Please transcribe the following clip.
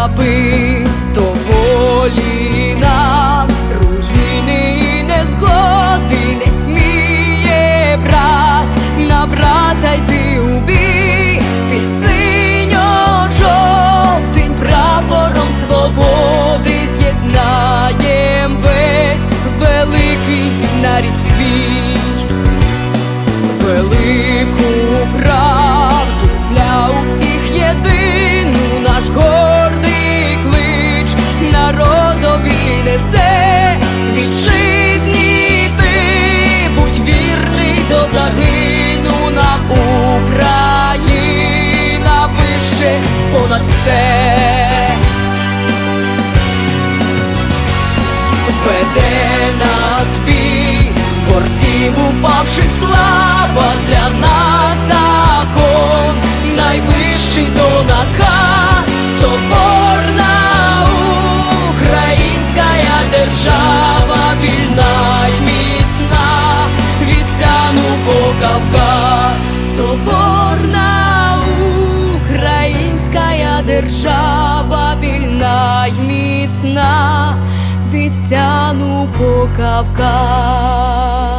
німі Міцна від сяну по Кавказ.